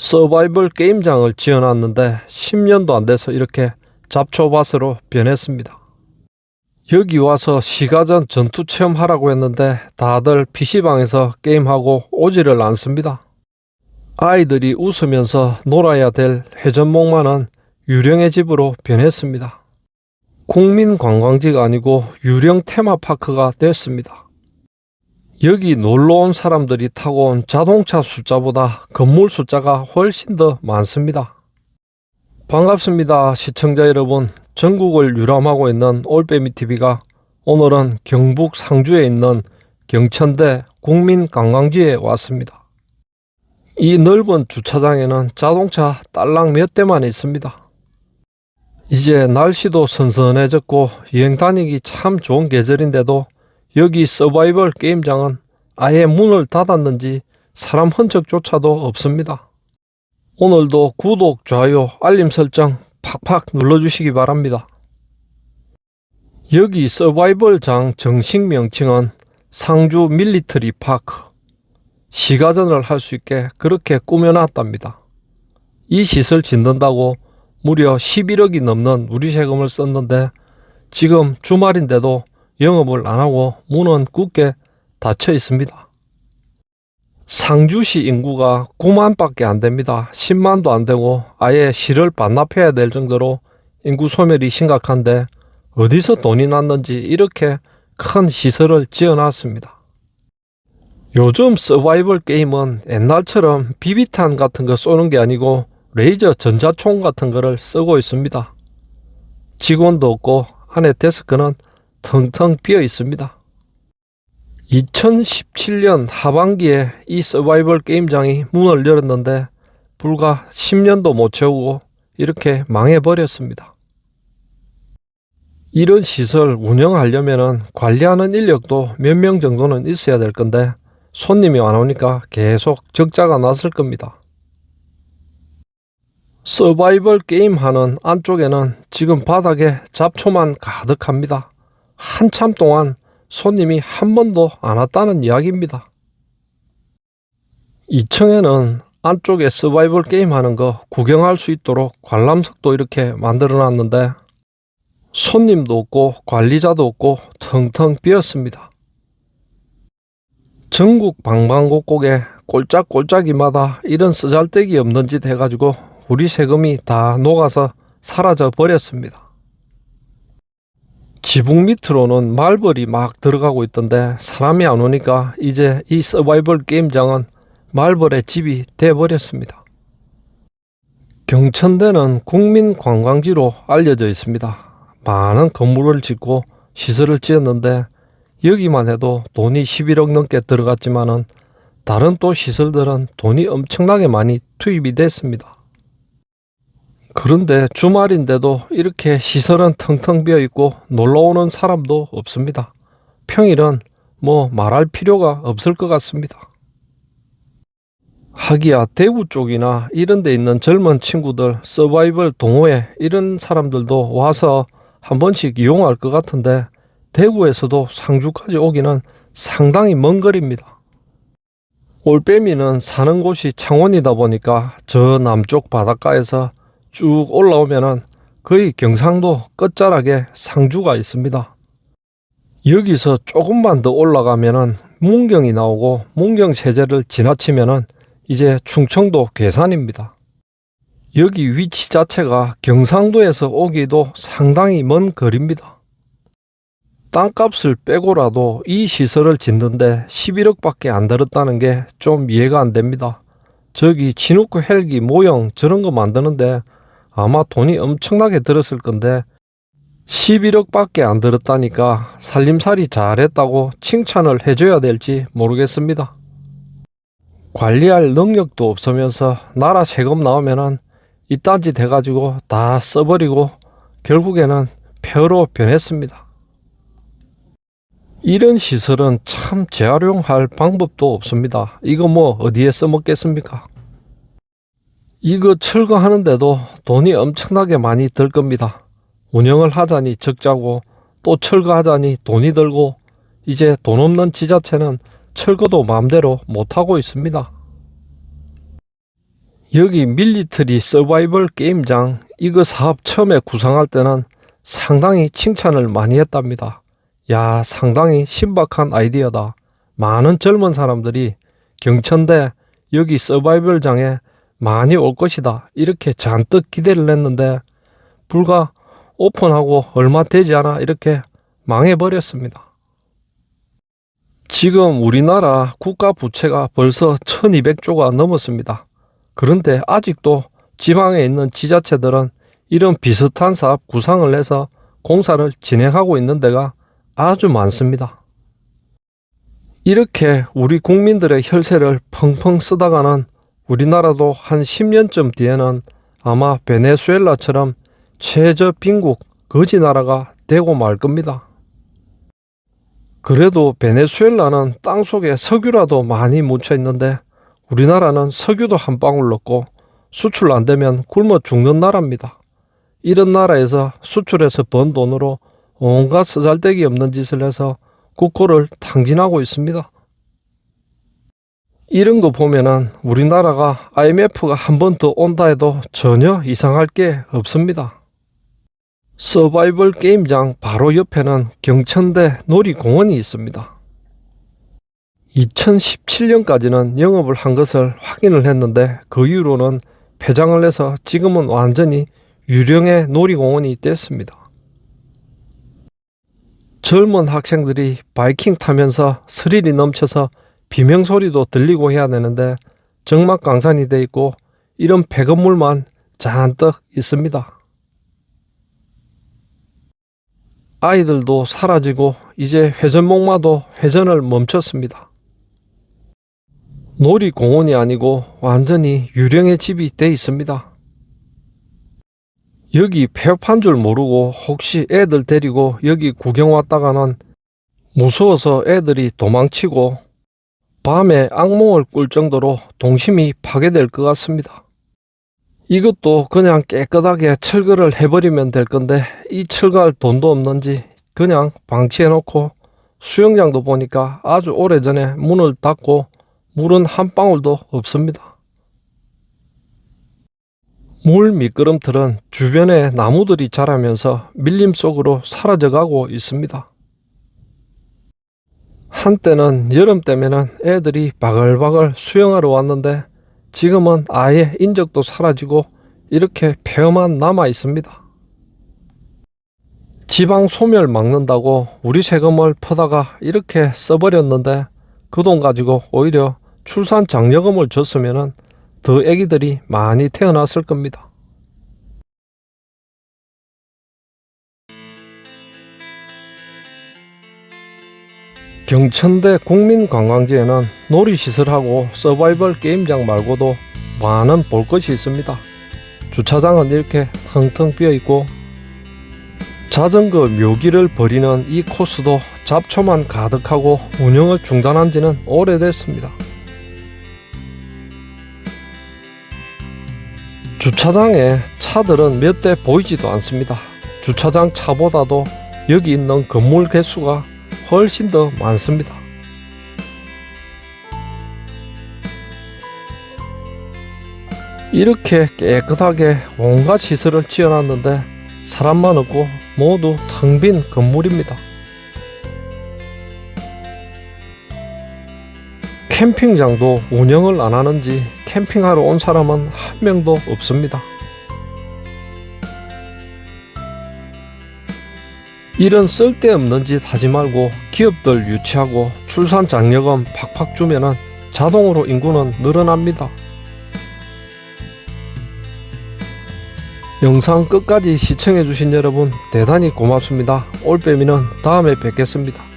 서바이벌 게임장을 지어놨는데 10년도 안 돼서 이렇게 잡초밭으로 변했습니다. 여기 와서 시가전 전투 체험하라고 했는데 다들 PC방에서 게임하고 오지를 않습니다. 아이들이 웃으면서 놀아야 될 회전목마는 유령의 집으로 변했습니다. 국민 관광지가 아니고 유령 테마파크가 됐습니다. 여기 놀러 온 사람들이 타고 온 자동차 숫자보다 건물 숫자가 훨씬 더 많습니다. 반갑습니다. 시청자 여러분. 전국을 유람하고 있는 올빼미 TV가 오늘은 경북 상주에 있는 경천대 국민관광지에 왔습니다. 이 넓은 주차장에는 자동차 딸랑 몇 대만 있습니다. 이제 날씨도 선선해졌고 여행 다니기 참 좋은 계절인데도 여기 서바이벌 게임장은 아예 문을 닫았는지 사람 흔적조차도 없습니다. 오늘도 구독, 좋아요, 알림 설정 팍팍 눌러주시기 바랍니다. 여기 서바이벌장 정식 명칭은 상주 밀리터리 파크. 시가전을 할 수 있게 그렇게 꾸며놨답니다. 이 시설 짓는다고 무려 11억이 넘는 우리 세금을 썼는데 지금 주말인데도 영업을 안 하고 문은 굳게 닫혀 있습니다. 상주시 인구가 9만 밖에 안 됩니다. 10만도 안 되고 아예 시를 반납해야 될 정도로 인구 소멸이 심각한데 어디서 돈이 났는지 이렇게 큰 시설을 지어놨습니다. 요즘 서바이벌 게임은 옛날처럼 비비탄 같은 거 쏘는 게 아니고 레이저 전자총 같은 거를 쓰고 있습니다. 직원도 없고 안에 데스크는 텅텅 비어 있습니다. 2017년 하반기에 이 서바이벌 게임장이 문을 열었는데 불과 10년도 못 채우고 이렇게 망해버렸습니다. 이런 시설 운영하려면 관리하는 인력도 몇 명 정도는 있어야 될 건데 손님이 안 오니까 계속 적자가 났을 겁니다. 서바이벌 게임 하는 안쪽에는 지금 바닥에 잡초만 가득합니다. 한참 동안 손님이 한 번도 안 왔다는 이야기입니다. 2층에는 안쪽에 서바이벌 게임 하는 거 구경할 수 있도록 관람석도 이렇게 만들어 놨는데 손님도 없고 관리자도 없고 텅텅 비었습니다. 전국 방방곡곡에 꼴짝꼴짝이마다 이런 쓰잘데기 없는 짓 해가지고 우리 세금이 다 녹아서 사라져 버렸습니다. 지붕 밑으로는 말벌이 막 들어가고 있던데 사람이 안 오니까 이제 이 서바이벌 게임장은 말벌의 집이 돼버렸습니다. 경천대는 국민 관광지로 알려져 있습니다. 많은 건물을 짓고 시설을 지었는데 여기만 해도 돈이 11억 넘게 들어갔지만은 다른 또 시설들은 돈이 엄청나게 많이 투입이 됐습니다. 그런데 주말인데도 이렇게 시설은 텅텅 비어 있고 놀러 오는 사람도 없습니다. 평일은 뭐 말할 필요가 없을 것 같습니다. 하기야 대구 쪽이나 이런 데 있는 젊은 친구들 서바이벌 동호회 이런 사람들도 와서 한 번씩 이용할 것 같은데 대구에서도 상주까지 오기는 상당히 먼 거리입니다. 올빼미는 사는 곳이 창원이다 보니까 저 남쪽 바닷가에서 쭉 올라오면은 거의 경상도 끝자락에 상주가 있습니다. 여기서 조금만 더 올라가면은 문경이 나오고 문경 세제를 지나치면은 이제 충청도 괴산입니다. 여기 위치 자체가 경상도에서 오기도 상당히 먼 거리입니다. 땅값을 빼고라도 이 시설을 짓는데 11억밖에 안 들었다는 게 좀 이해가 안 됩니다. 저기 진우크 헬기 모형 저런 거 만드는데 아마 돈이 엄청나게 들었을 건데 11억밖에 안 들었다니까 살림살이 잘했다고 칭찬을 해줘야 될지 모르겠습니다. 관리할 능력도 없으면서 나라 세금 나오면은 이딴 짓 해가지고 다 써버리고 결국에는 폐허로 변했습니다. 이런 시설은 참 재활용할 방법도 없습니다. 이거 뭐 어디에 써먹겠습니까? 이거 철거하는데도 돈이 엄청나게 많이 들 겁니다. 운영을 하자니 적자고 또 철거하자니 돈이 들고 이제 돈 없는 지자체는 철거도 마음대로 못하고 있습니다. 여기 밀리터리 서바이벌 게임장 이거 사업 처음에 구상할 때는 상당히 칭찬을 많이 했답니다. 야, 상당히 신박한 아이디어다. 많은 젊은 사람들이 경천대 여기 서바이벌장에 많이 올 것이다. 이렇게 잔뜩 기대를 했는데 불과 오픈하고 얼마 되지 않아 이렇게 망해버렸습니다. 지금 우리나라 국가 부채가 벌써 1200조가 넘었습니다. 그런데 아직도 지방에 있는 지자체들은 이런 비슷한 사업 구상을 해서 공사를 진행하고 있는 데가 아주 많습니다. 이렇게 우리 국민들의 혈세를 펑펑 쓰다가는 우리나라도 한 10년쯤 뒤에는 아마 베네수엘라처럼 최저 빈국 거지 나라가 되고 말 겁니다. 그래도 베네수엘라는 땅 속에 석유라도 많이 묻혀 있는데 우리나라는 석유도 한 방울 없고 수출 안 되면 굶어 죽는 나라입니다. 이런 나라에서 수출해서 번 돈으로 온갖 쓰잘데기 없는 짓을 해서 국고를 탕진하고 있습니다. 이런 거 보면은 우리나라가 IMF가 한 번 더 온다 해도 전혀 이상할 게 없습니다. 서바이벌 게임장 바로 옆에는 경천대 놀이공원이 있습니다. 2017년까지는 영업을 한 것을 확인을 했는데 그 이후로는 폐장을 해서 지금은 완전히 유령의 놀이공원이 됐습니다. 젊은 학생들이 바이킹 타면서 스릴이 넘쳐서 비명 소리도 들리고 해야 되는데 정막 강산이 돼 있고 이런 폐건물만 잔뜩 있습니다. 아이들도 사라지고 이제 회전목마도 회전을 멈췄습니다. 놀이공원이 아니고 완전히 유령의 집이 돼 있습니다. 여기 폐업한 줄 모르고 혹시 애들 데리고 여기 구경 왔다가는 무서워서 애들이 도망치고 밤에 악몽을 꿀 정도로 동심이 파괴될 것 같습니다. 이것도 그냥 깨끗하게 철거를 해버리면 될 건데 이 철거할 돈도 없는지 그냥 방치해놓고 수영장도 보니까 아주 오래전에 문을 닫고 물은 한 방울도 없습니다. 물 미끄럼틀은 주변에 나무들이 자라면서 밀림 속으로 사라져가고 있습니다. 한때는 여름 때면은 애들이 바글바글 수영하러 왔는데 지금은 아예 인적도 사라지고 이렇게 폐허만 남아 있습니다. 지방 소멸 막는다고 우리 세금을 퍼다가 이렇게 써버렸는데 그 돈 가지고 오히려 출산 장려금을 줬으면은 더 애기들이 많이 태어났을 겁니다. 경천대 국민관광지에는 놀이시설하고 서바이벌 게임장 말고도 많은 볼 것이 있습니다. 주차장은 이렇게 텅텅 비어 있고 자전거 묘기를 벌이는 이 코스도 잡초만 가득하고 운영을 중단한 지는 오래됐습니다. 주차장에 차들은 몇 대 보이지도 않습니다. 주차장 차보다도 여기 있는 건물 개수가 훨씬 더 많습니다. 이렇게 깨끗하게 온갖 시설을 지어놨는데 사람만 없고 모두 텅 빈 건물입니다. 캠핑장도 운영을 안 하는지 캠핑하러 온 사람은 한 명도 없습니다. 이런 쓸데없는 짓 하지 말고 기업들 유치하고 출산 장려금 팍팍 주면은 자동으로 인구는 늘어납니다. 영상 끝까지 시청해주신 여러분 대단히 고맙습니다. 올빼미는 다음에 뵙겠습니다.